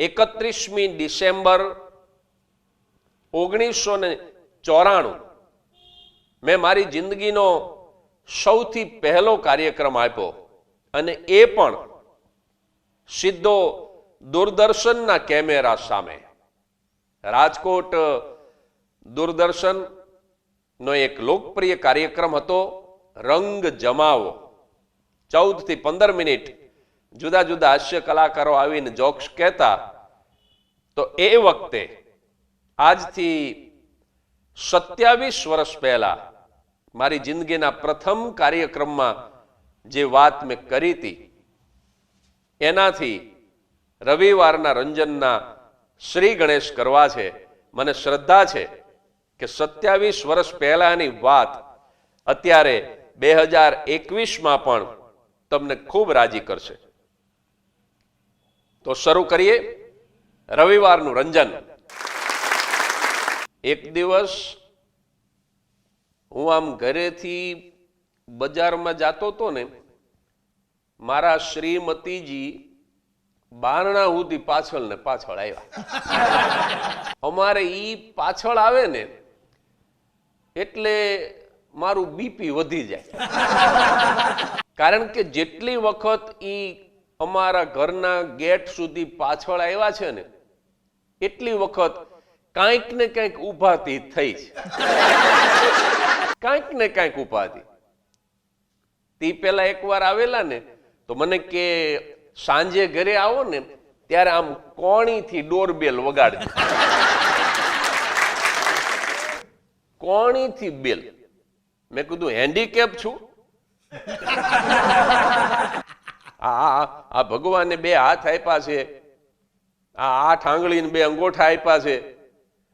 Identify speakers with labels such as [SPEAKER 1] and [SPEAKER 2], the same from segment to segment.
[SPEAKER 1] એકત્રીસમી December ઓગણીસો ને ચોરાણું. મેં મારી જિંદગીનો સૌથી પહેલો કાર્યક્રમ આપ્યો અને એ પણ સીધો દૂરદર્શનના કેમેરા સામે. રાજકોટ દૂરદર્શન નો એક લોકપ્રિય કાર્યક્રમ હતો રંગ જમાવો. ચૌદથી પંદર મિનિટ જુદા જુદા હાસ્ય કલાકારો આવીને જોક્સ કહેતા, તો એ વખતે, આજથી સત્યાવીસ વર્ષ પહેલા, મારી જિંદગીના પ્રથમ કાર્યક્રમમાં જે વાત મેં કરી હતી, એનાથી રવિવારના રંજનના શ્રી ગણેશ કરવા છે, મને શ્રદ્ધા છે કે સત્યાવીસ વર્ષ પહેલાની વાત અત્યારે બે હજાર એકવીસમાં પણ તમને ખૂબ રાજી કરશે. તો શરૂ કરીએ રવિવારનું રંજન. એક દિવસ હું આમ ઘરેથી બજારમાં જાતો હતો ને, મારા શ્રીમતીજી બારણા સુધી પાછળ ને પાછળ આવ્યા. અમારે ઈ પાછળ આવે ને, એટલે મારું બીપી વધી જાય. કારણ કે જેટલી વખત ઈ અમારા ઘરના ગેટ સુધી પાછળ આવ્યા છે ને, એટલી વખત કાંઈક ને કાંઈક ઉભાતી થઈ છે. કાંઈક ને કાંઈક ઉભાથી તે પેલા એકવાર આવેલા ને, તો મને કે, સાંજે ઘરે આવો ને, ત્યારે આમ કોણીથી ડોરબેલ વગાડજો. કોણીથી બેલ. મેં કીધું, હેન્ડીકેપ છું. ભગવાને બે હાથ આપ્યા છે. આ આઠ આંગળીને બે અંગોઠા આપ્યા છે.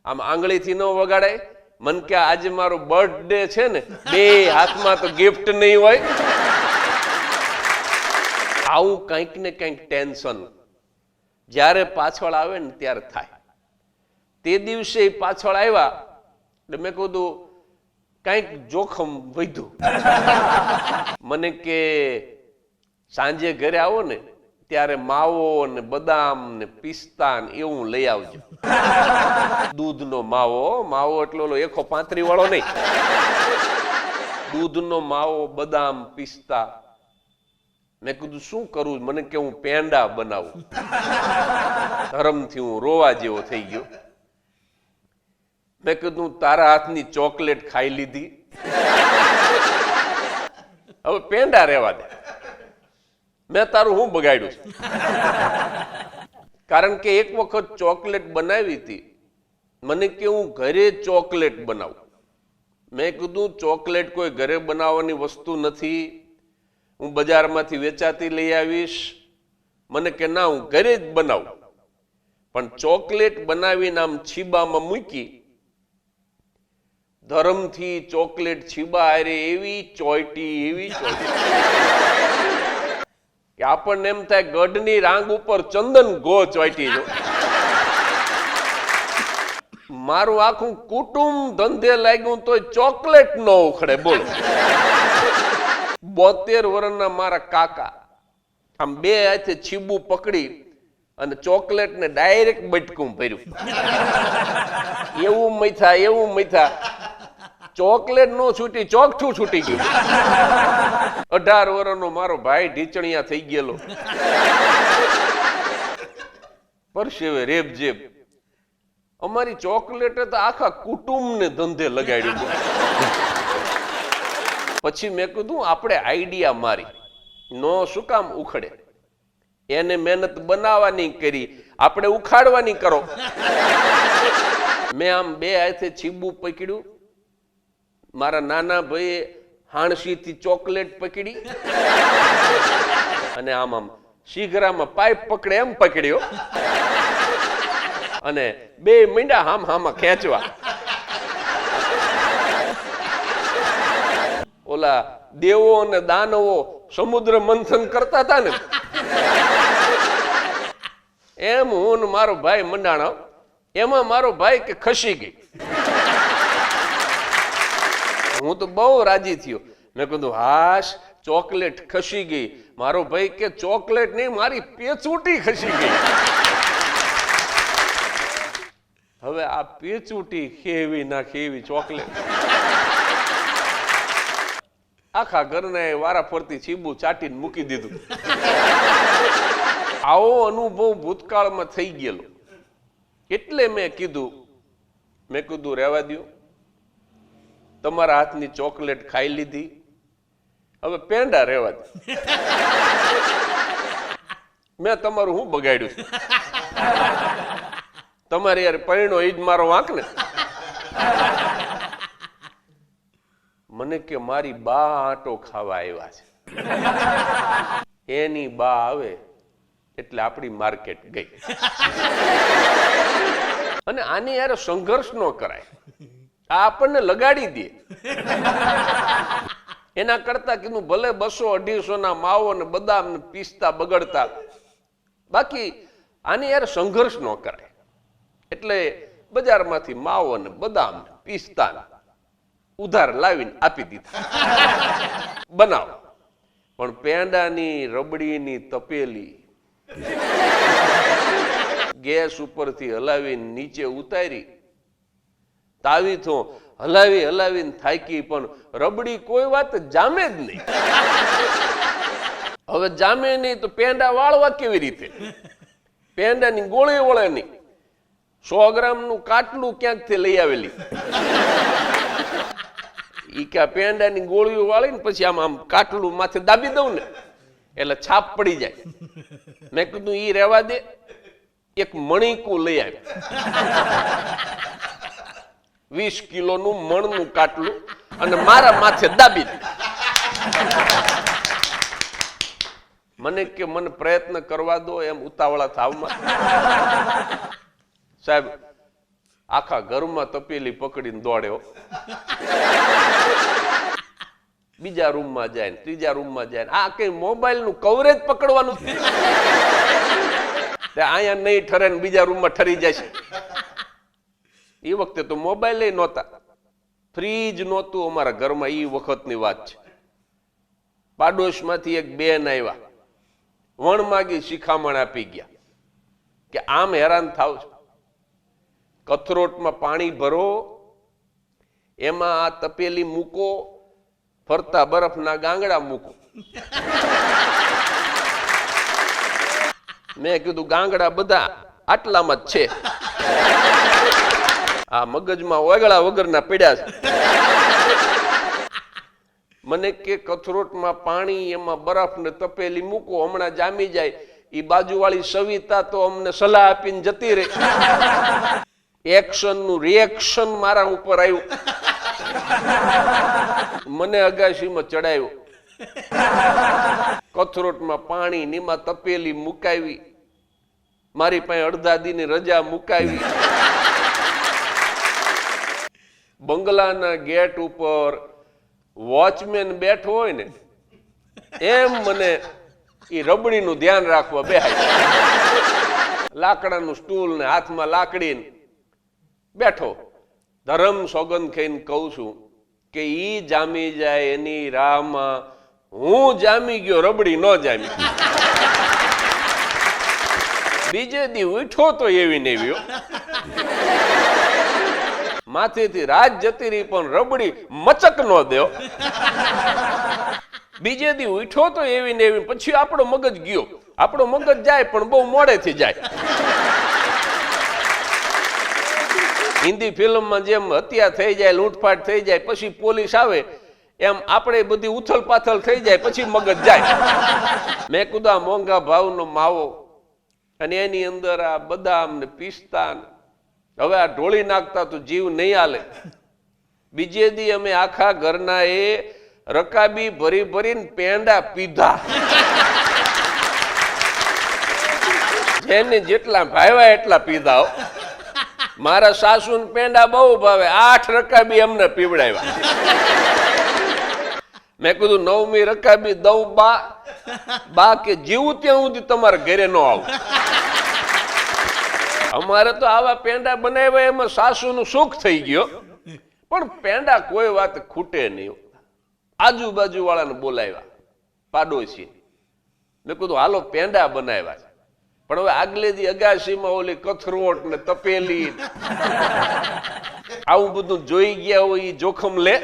[SPEAKER 1] આમ આંગળીથી ન વગાડાય. મન કે આજે મારો બર્થડે છે ને, બે હાથમાં તો ગિફ્ટ નહીં હોય. આવું કંઈક ને કંઈક ટેન્શન જ્યારે પાછળ આવે ને ત્યારે થાય. તે દિવસે પાછળ આવ્યા, એટલે મેં કીધું, કંઈક જોખમ વધ્યું. મને કે, સાંજે ઘરે આવો ને ત્યારે માવો ને બદામ ને પિસ્તા ને એવું લઈ આવજો. દૂધનો માવો માવો એટલો એકો પાંત્રી વાળો નહીં. દૂધનો માવો બદામ પિસ્તા. મેં કીધું શું કરું? મને કે હું પેંડા બનાવું. ધરમથી હું રોવા જેવો થઈ ગયો. મેં કીધું તારા હાથની ચોકલેટ ખાઈ લીધી. હવે પેંડા રહેવા દે. મેં તારું હું બગાડ્યું છે? કારણ કે એક વખત ચોકલેટ બનાવી હતી. મને કે હું ઘરે ચોકલેટ બનાવું. મેં કીધું, ચોકલેટ કોઈ ઘરે બનાવવાની વસ્તુ નથી. હું બજારમાંથી વેચાતી લઈ આવીશ. મને કે, ના, હું ઘરે જ બનાવું. પણ ચોકલેટ બનાવીને આમ છીબામાં મૂકી. ધરમથી ચોકલેટ છીબા અરે એવી ચોઈટી એવી ચોઈટી આપણને એમ થાય ગઢની રાંગ ઉપર ચંદન ગો ચોઈટી જો મારું આખું કુટુંબ ધંધે લાગ્યું તો ચોકલેટ ન ઉખડે, બોલો. બોતેર વર્ષના મારા કાકા આમ બે હાથે છીબું પકડી અને ચોકલેટ ને ડાયરેક્ટ બટકું ભર્યું એવું મૈથા એવું મૈથા ચોકલેટ નો છૂટી, ચોકઠું છૂટી ગયું. અઢાર વર્ષનો મારો ભાઈ ઢીચણિયા થઈ ગયેલો. પરસેવે રેબ જેબ અમારી ચોકલેટે તો આખા કુટુંબને ધંધે લગાડ્યું. પછી મેં કીધું, આપણે આઈડિયા મારી. નો શું કામ ઉખડે? એને મહેનત બનાવવાની કરી, આપણે ઉખાડવાની કરો. મેં આમ બે હાથે છીબું પકડ્યું. મારા નાના ભાઈએ હાણસીથી ચોકલેટ પકડી. અને આમ આમ શીઘરામાં પાઇપ પકડે એમ પકડ્યો. અને બે મીંડા હામ હામાં ખેંચવા. ઓલા દેવો અને દાનવો સમુદ્ર મંથન કરતા હતા ને. એમ હું મારો ભાઈ મંડાણો, એમાં મારો ભાઈ કે ખસી ગઈ. હું તો બહુ રાજી થયો. મેં કીધું, હાશ, ચોકલેટ ખસી ગઈ. મારો ભાઈ કે, ચોકલેટ નહીં, મારી પેચૂટી ખસી ગઈ. હવે આ પેચૂટી ખેવી ના ખેવી ચોકલેટ. આખા ઘરને વારા ફરતી છીબુ ચાટીને મૂકી દીધું. આવો અનુભવ ભૂતકાળમાં થઈ ગયેલો. એટલે મેં કીધું મેં કીધું રહેવા દ્યો. તમારા હાથની ચોકલેટ ખાઈ લીધી. હવે પેંડા રહેવા દે. મેં તમારું હું બગાડ્યું છે? તમારે યાર પરિણો એ જ મારો વાંક ને? મને કે મારી બા આટો ખાવા આવ્યા છે. એની બા આવે એટલે આપણી માર્કેટ ગઈ. અને આની યાર સંઘર્ષ ન કરાય. આ આપણને લગાડી દે. એના કરતા કીધું, ભલે બસો અઢીસો ના માવો ને બદામ ને પિસ્તા બગડતા. બાકી આની યાર સંઘર્ષ ન કરાય એટલે બજારમાંથી માવો ને બદામ ને પિસ્તા ઉધાર લાવીને આપી દીધા. બનાવો. પણ પેંડાની રબડીની તપેલી ગેસ ઉપરથી હલાવીને નીચે ઉતારી તાવી થો હલાવી હલાવીને થાકી, પણ રબડી કોઈ વાત જામે જ નહીં. હવે જામે નહીં તો પેંડા વાળવા કેવી રીતે? પેંડાની ગોળી વળે નહીં. સો ગ્રામનું કાટલું ક્યાંકથી લઈ આવેલી? ઈ કે પેંડાની ગોળીઓ વાળીને પછી આમ આમ કાટલું માથે દાબી દઉં ને, એટલે છાપ પડી જાય. મેં કીધું, ઈ રહેવા દે, એક મણિકું લઈ આવી. વીસ કિલોનું મણનું કાટલું અને મારા માથે દાબી મને કે મને પ્રયત્ન કરવા દો એમ ઉતાવળા થાવમાં. સાહેબ, આખા ઘરમાં તપેલી પકડીને દોડ્યો. બીજા રૂમમાં જાય ને ત્રીજા રૂમમાં જાય આ કઈ મોબાઈલનું કવરેજ પકડવાનું અહીંયા નહીં ઠરે ને બીજા રૂમમાં ઠરી જાય છે એ વખતે તો મોબાઈલ નહોતા. ફ્રીજ નહોતું અમારા ઘરમાં એ વખતની વાત છે. પાડોશમાંથી એક બેન આવ્યા વણ માગી શિખામણ આપી ગયા. કે આમ હેરાન થાવ છો. કથરોટમાં પાણી ભરો, એમાં આ તપેલી મૂકો, ફરતા બરફના ગાંગડા મૂકો. મેં કીધું ગાંગડા બધા આટલામાં જ છે. આ મગજમાં ઓગળા વગરના પડ્યા છે. મને કે કથરોટમાં પાણી, એમાં બરફ ને તપેલી મૂકો, હમણાં જામી જાય. એ બાજુવાળી સવિતા તો અમને સલાહ આપીને જતી રહી. એક્શનનું રિએક્શન મારા ઉપર આવ્યું. મને અગાશીમાં ચડાવ્યો. કથરોટમાં પાણી નીમાં તપેલી મુકાવી. મારી પાસે અડધા દીની રજા મુકાવી. બંગલાના ગેટ ઉપર વોચમેન બેઠો હોય ને, એમ મને એ રબડીનું ધ્યાન રાખવા બેહાય. લાકડાનું સ્ટૂલ ને હાથમાં લાકડી બેઠો. ધરમ સોગંદ ખાઈને કહું છું કે ઈ જામી જાય એની રાહમાં. હું જામી ગયો, રબડી ન જામી બીજે દી ઉઠો તો એવી ને એવી હો. માથેથી રાત જતી રહી પણ રબડી મચક નો દ્યો બીજે દી ઉઠો તો એવી ને એવી, પછી આપણો મગજ ગયો. આપણો મગજ જાય પણ બહુ મોડેથી જાય. હિન્દી ફિલ્મમાં જેમ હત્યા થઈ જાય, લૂંટફાટ થઈ જાય, પછી પોલીસ આવે, એમ આપણે બધી ઉથલ પાથલ થઈ જાય, પછી મગજ જાય. મેં કુદા મોંઘા ભાવનો માવો, અને એની અંદર આ બદામ ને પિસ્તા હવે આ ઢોળી નાખતા તો જીવ નહીં હાલે. બીજે દી અમે આખા ઘરના એ રકાબી ભરી ભરીને પેંડા પીધા. જેને જેટલા ભાવ્યા એટલા પીધા મારા સાસુ પેંડા બહુ ભાવે. આઠ રકાબી અમને પીવડાવ્યા. મેં કીધું, નવમી રકાબી દઉં બા. બા કે જીવું ત્યાં સુધી તમારા ઘરે ન આવું. અમારે તો આવા પેંડા બનાવ્યા એમાં સાસુનું સુખ થઈ ગયો. પણ પેંડા કોઈ વાત ખૂટે નહીં. આજુબાજુ વાળાને બોલાવ્યા, પાડોશી. મેં કીધું, હાલો, પેંડા બનાવ્યા છે. પણ હવે આગલે દી અગાશીમાં ઓલી કથરોટ ને તપેલી આવું બધું જોઈ ગયા હોય એ જોખમ લે.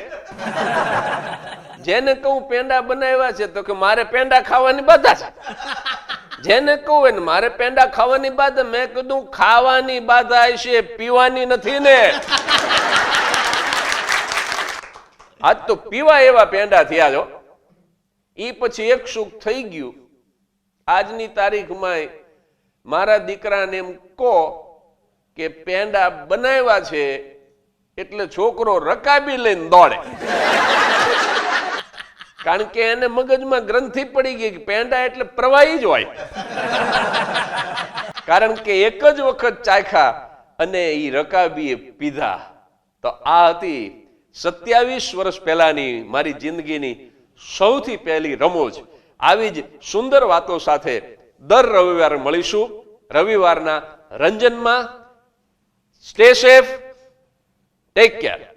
[SPEAKER 1] જેને કહું પેંડા બનાવ્યા છે, તો કે મારે પેંડા ખાવાની બધા છે. જેને કહું એને, મારે પેંડા ખાવાની બાદ મેં કીધું, ખાવાની બાધા છે, પીવાની નથી ને. આજ તો પીવા એવા પેંડા થયા છો એ પછી એક સુખ થઈ ગયું. આજની તારીખમાં મારા દીકરાને એમ કહો કે પેંડા બનાવ્યા છે એટલે છોકરો રકાબી લઈને દોડે. કારણ કે એને મગજમાં ગ્રંથિ પડી ગઈ કે પેંડા એટલે પ્રવાહી જ હોય. કારણ કે એક જ વખત ચાખ્યા અને એ રકાબીએ પીધા. તો આ હતી સત્યાવીસ વર્ષ પહેલાની મારી જિંદગીની સૌથી પહેલી રમોજ આવી જ સુંદર વાતો સાથે દર રવિવારે મળીશું. રવિવારના રંજનમાં સ્ટે સેફ, ટેક કેર.